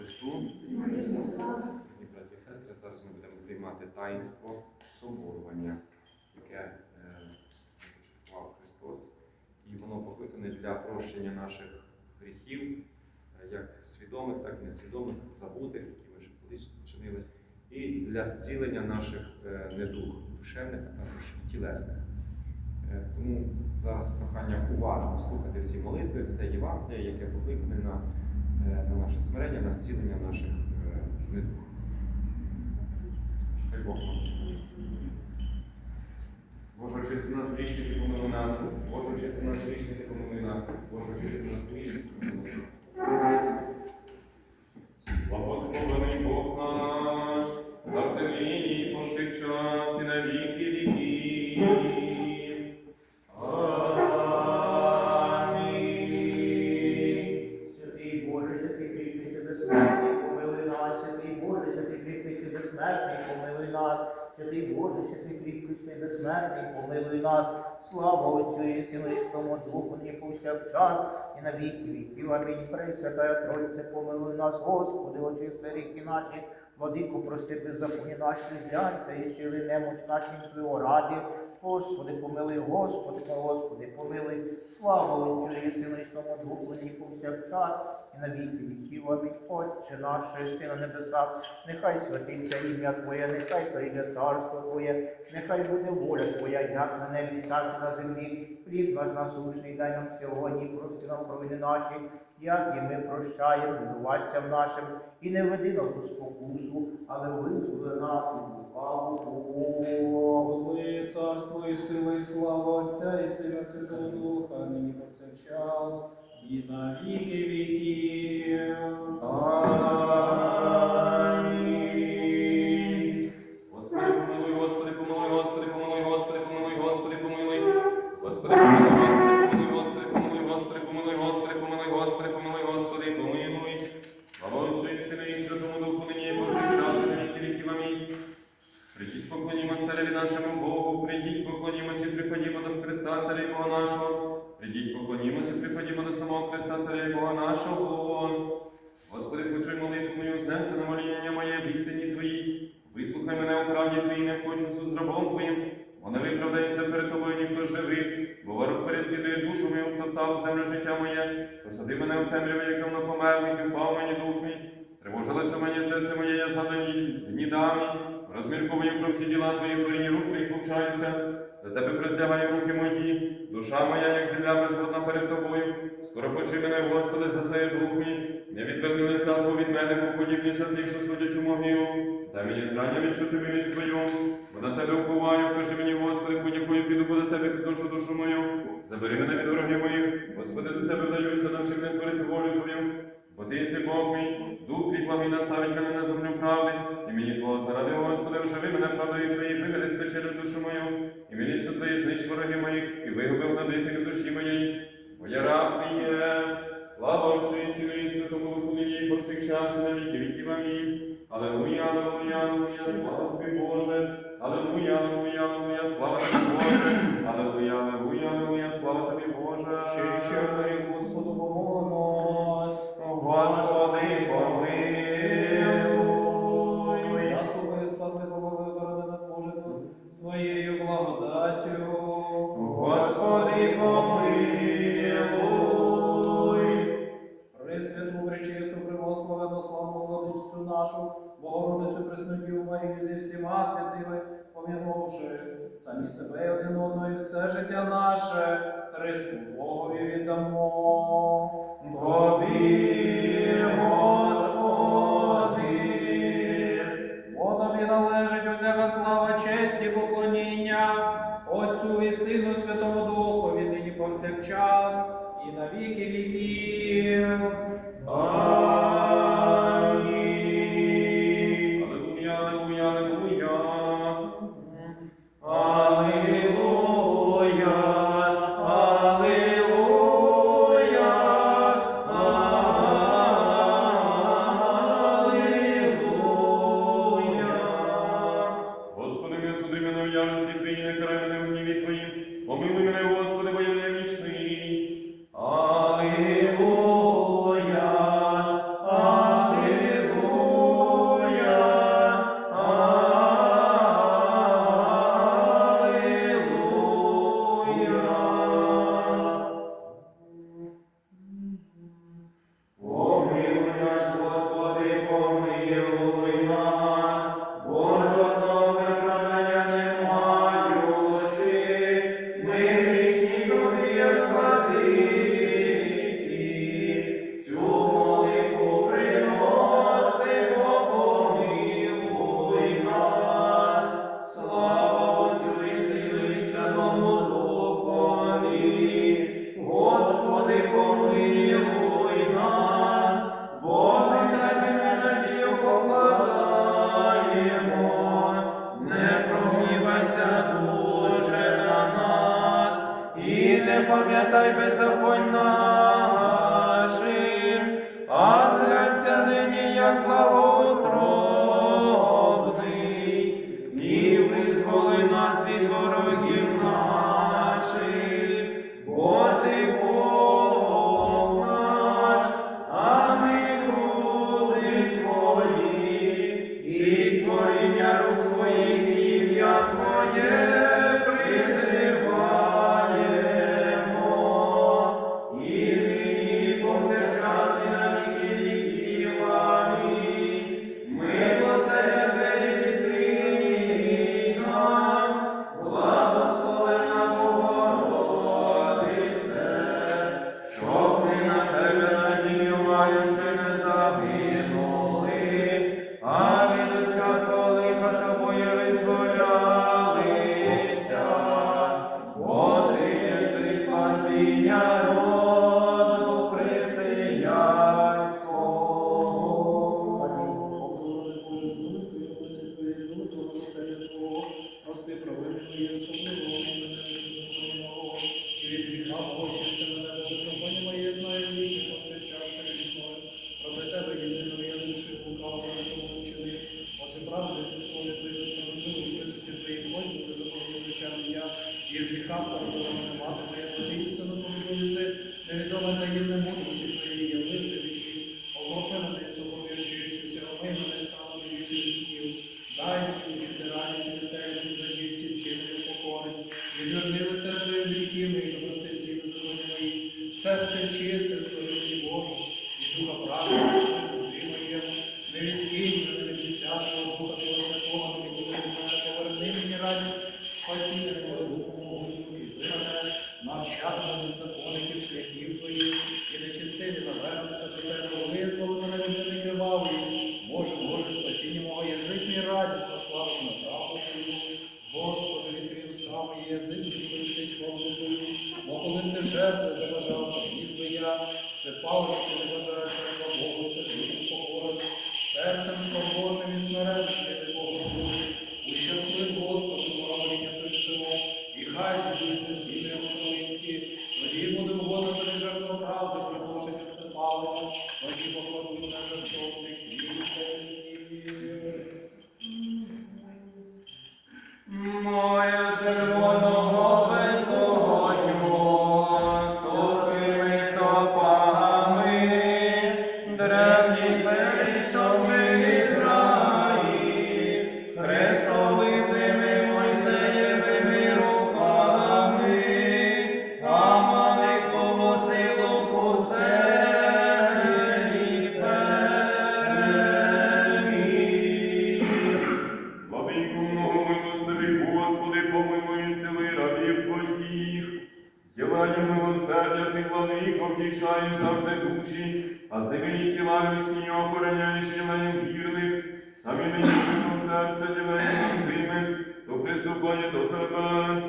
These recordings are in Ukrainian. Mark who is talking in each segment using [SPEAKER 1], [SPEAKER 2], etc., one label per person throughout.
[SPEAKER 1] Христу. Дорогі браті і сестри, зараз ми будемо приймати таїнство соборування, яке е, започаткував Христос. І воно покликане для прощення наших гріхів, е, як свідомих, так і несвідомих, забутих, які ми вже колись чинили, і для зцілення наших е, недуг душевних, а також тілесних. Е, Тому зараз прохання уважно слухати всі молитви, все Євангеліє, яке покликане на, на наше смирення, на зцілення наших е, недуг. Хай Бог нам. Боже, очисти нас грішники, помилуй нас. Боже, очисти нас грішники, помилуй нас. Боже, очисти нас грішники, помилуй нас.
[SPEAKER 2] Святий Боже, святий кріпкий безсмертний, помилуй нас, слава Отцю і Сину Духу, нині повсякчас, і на віки віків. Амінь. Пресвятая Тройце, помилуй нас, Господи, очисти ріки наші, владику, прости беззаконні наші, зглянься і щили немоч наші Твого раді. Господи, помилуй, Господи, Господи, помилуй, слава Отцю і Сину Духу, нині повсякчас, на віки віків. Амінь. Отче наш, єси на нехай святиться ім'я Твоє, нехай прийде царство Твоє, нехай буде воля Твоя, як на небі, так і на землі. Хліб наш насушний дай нам сьогодні, прости нам провини наші, як і ми прощаємо винуватцям нашим, і не веди нас у спокусу, але визволи нас лукавого.
[SPEAKER 3] Богли царство і сила, і слава Отця і Сина Святого Духа, нині повсякчас, і на віки віків.
[SPEAKER 2] Амінь.
[SPEAKER 1] Господи, помилуй, Господи, помилуй, Господи, помилуй, Господи, помилуй, Господи, помилуй. Господи, помилуй, Господи, помилуй, Господи, помилуй, Господи, помилуй, Господи, помилуй, Господи, помилуй. Слава Отцю і Сину і Святому Духу, нині і повсякчас, і на віки віків. Амінь. Прийдіть, поклонімося цареві нашому Богу, прийдіть, поклонімося, і приходімо до Христа, царя і Бога нашого. Прийдіть, поклонімося, і приходімо до самого Христа, царя і Бога нашого. Господи, почуй молитву мою, зненься на моління моє в істині Твоїй. Вислухай мене у правді Твоїй, не хочу суд з рабом Твоїм. Бо не виправдається перед Тобою ніхто живий, бо ворог переслідує у землю життя моє. Посади мене у темряві, як давно померлих, і впав мені дух мій. Тривожилося мені серце моє, я задані, дні давні. Розмірковую про всі діла Твої, творінні рук Твоїх повчаюся. До Тебе простягаю руки мої, душа моя, як земля безводна перед Тобою. Скоро почуй мене, Господи, засеє дух мій. Не відверни лиця Твого від мене, поподібніся тих, що сходять у могилу. Дай мені зрання відчути милість Твою, бо на Тебе уповаю, кажи мені, Господи, будь-якою піду, бо до Тебе підношу душу мою. Забери мене від ворогів моїх, Господи, до Тебе вдаюся, навчи мене творити волю Твою. Бо Ти єси Бог мій, дух твій благий наставить мене на землю правди, і мені Твого заради, Господи, оживи мене правдою Твої, виведи з печери душу мою, і милістю Твої знищ вороги моїх, і вигуби гнобителів душі моєї. Моя раб є, слава Отцю і Сину і Святому Духу нині і повсякчас на віки віків. Амінь. Алелуя, алелуя, алелуя, слава Тобі, Боже. Алелуя, алелуя,
[SPEAKER 3] помінувши самі себе один одного і все життя наше, Христу Богові віддамо.
[SPEAKER 1] Тобі, Господи.
[SPEAKER 3] Бо тобі належить усяка слава, честь і поклоніння, Отцю і Сину Святому Духові, нині повсякчас, і на віки віків.
[SPEAKER 1] язик свистить мов тобою, бо коли ти жертви заважав, приніс би я, все палиш утішаєш завжди душі, а з ними і тіла людські охороняєш єленів вірних, самі нині до серця ділення тими, хто приступає до тебе.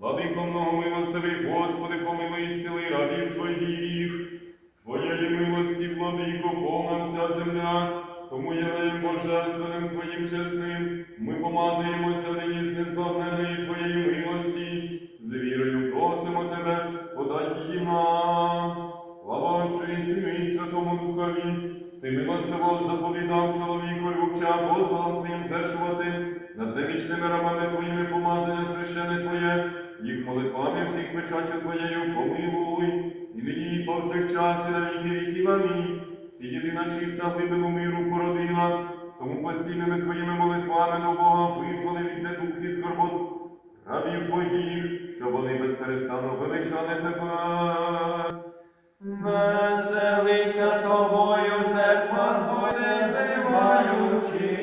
[SPEAKER 1] Владико многомилостивий, Господи, помилуй і зціли рабів Твоїх. Твоєї милості, владико, повна вся земля, тому єлеєм божественним Твоїм чесним, ми помазуємося нині з незбавненої Твоєї милості, Сину і Святому Духові, Ти милостиво заповідав чоловіку любча апостолам Твоїм звершувати над немічними рабами Твоїми помазання священе Твоє, їх молитвами всіх печаттю Твоєю помилуй, і нині і повсякчас, і на віки віків. Амінь. Ти єдина чиста глибину миру породила, тому постійними Твоїми молитвами до Бога визволи від недух і скорбот рабів Твоїх, щоб вони безперестанно величали Тебе.
[SPEAKER 2] Веселиться тобою церква Твоя, зиваючи,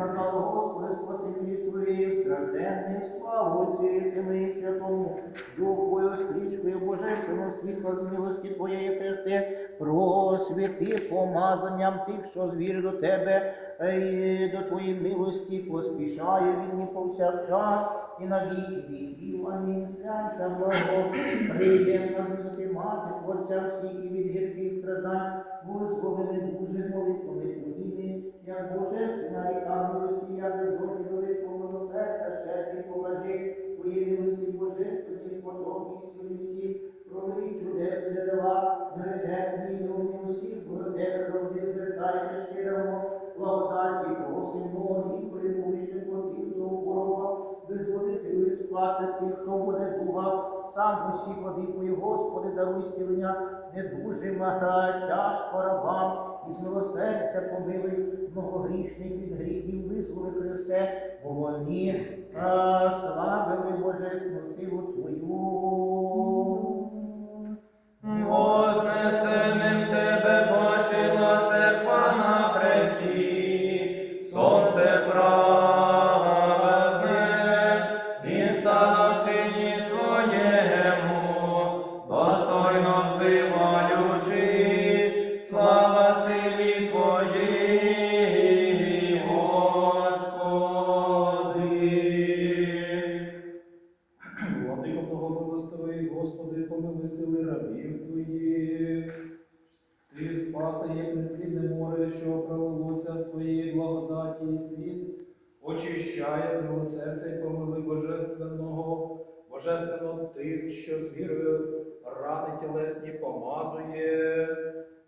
[SPEAKER 2] казало, Господи, спасибі своєю стражденним, славу Отцю і і Святому, Духою, стрічкою божественного світла з милості Твоєї Христе, просвіти помазанням тих, що звір до Тебе, і до Твоєї милості поспішаю він повсякчас і на віки віків. Амінь. Свянця благо, приємна з висоти мати, Творця всіх і від гірких страдань, і з милосердя помилуй многогрішних від гріхів, визволи Христе, бо вони прославили славили Божественну силу Твою.
[SPEAKER 3] Що пролилося з Твоєї благодаті і світ, очищає з милосердя і помилуй божественного, божественно тих, що з вірою рани тілесні помазує.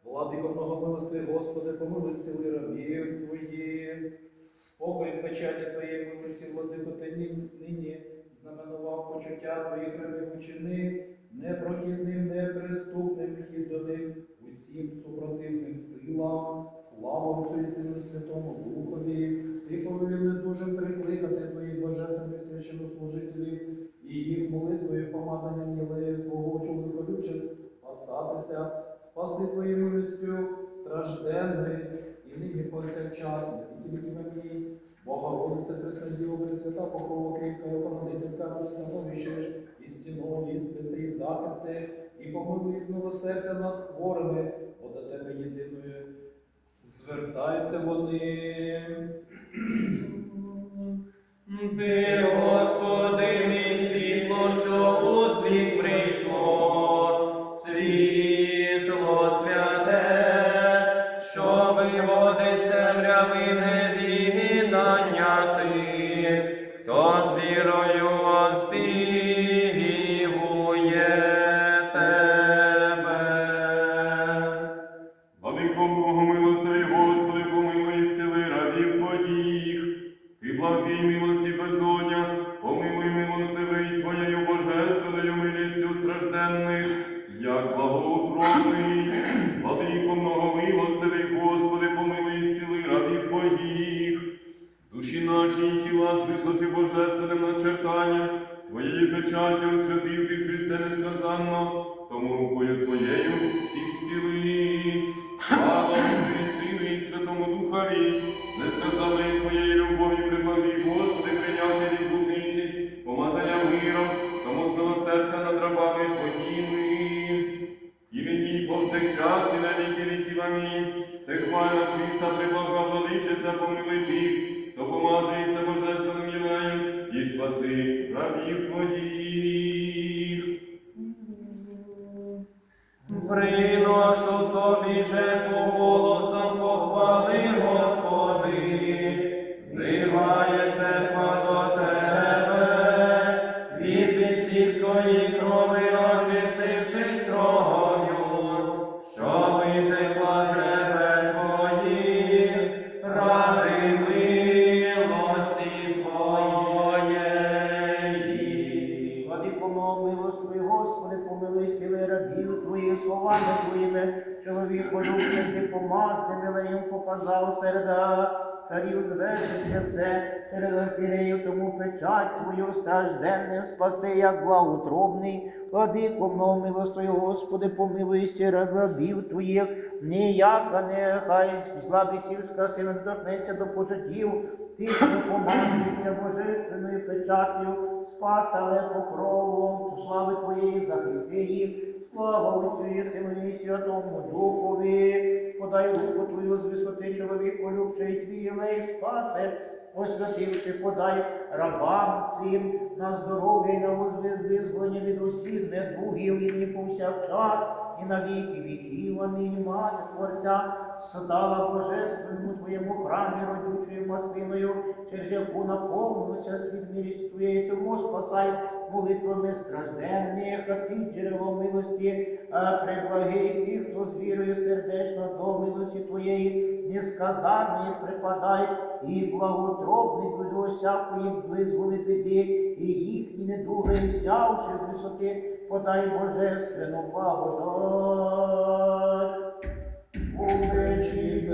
[SPEAKER 3] Владико многомилостивий, Господи, помилуй сили рабів Твоїх. Спокій в печаті Твоєї милості, владико, ти нині знаменував почуття Твоїх рабів учини, Отцю і Сину Святому Духові, ти повелів недужим прикликати Твоїх божественних священнослужителів і їх молитвою помазанням єлею Твого чоловіколюбче спасатися, спаси Твоєю милостю стражденних і нині повсякчас, і тільки мені. Богородице, Пресна Діво, Пресвята, покрова кріпка, і оправдителька, пристановищеш, і стіно, ліствице, і захисти, і помилуй з милосердя над хворими, бо до тебе єдиною звертаються вони.
[SPEAKER 4] Ти, Господи, мій світло, що у світ прийшло, світло святе, що виводить з темряви невідання тих, хто з вірою оспівує тебе.
[SPEAKER 1] Владико Святому Духові, з несказаної Твоєї любові приблаги, Господи, прийняти від блудниці, помазання миром, тому з милосердя над рабами Твоїми. І нині повсякчас і на віки віків амінь. Всехвальна, чиста, приблага, владичиця, помилуй тих, хто помазується божественним єлеєм, і спаси рабів Твоїх.
[SPEAKER 4] Приношу тобі жертву голосом похвали,
[SPEAKER 2] Твою стражденним спаси, як благоутробний. Владико, мов милостивий, Господи, помилуй сили рабів Твоїх, ніяка нехай зла бісівська сила доторкнеться до почуттів, Ти, що помазується божественною печаттю, спас, але покровом слави Твоєї захисти їх. Слава Отцю і Святому Духові, подай руку Твою з висоти чоловіку любчий твій лей спасе, освятивши, подай рабам цим на здоров'я і на визволення від усіх недугів і ні повсякчас, і на віки віків. Амінь. Мати Творця, стала божественному Твоєму храмі родючою маслиною, через яку наповнився світ милість Твоєї, тому спасай молитвами стражденних, а ти джерело милості, а приблагий тих, хто з вірою сердечно до милості Твоєї несказаної припадай, і благотробний до осякої визволи біди, і їхні недуги, взявши з висоти, подай божественну благодать. У печі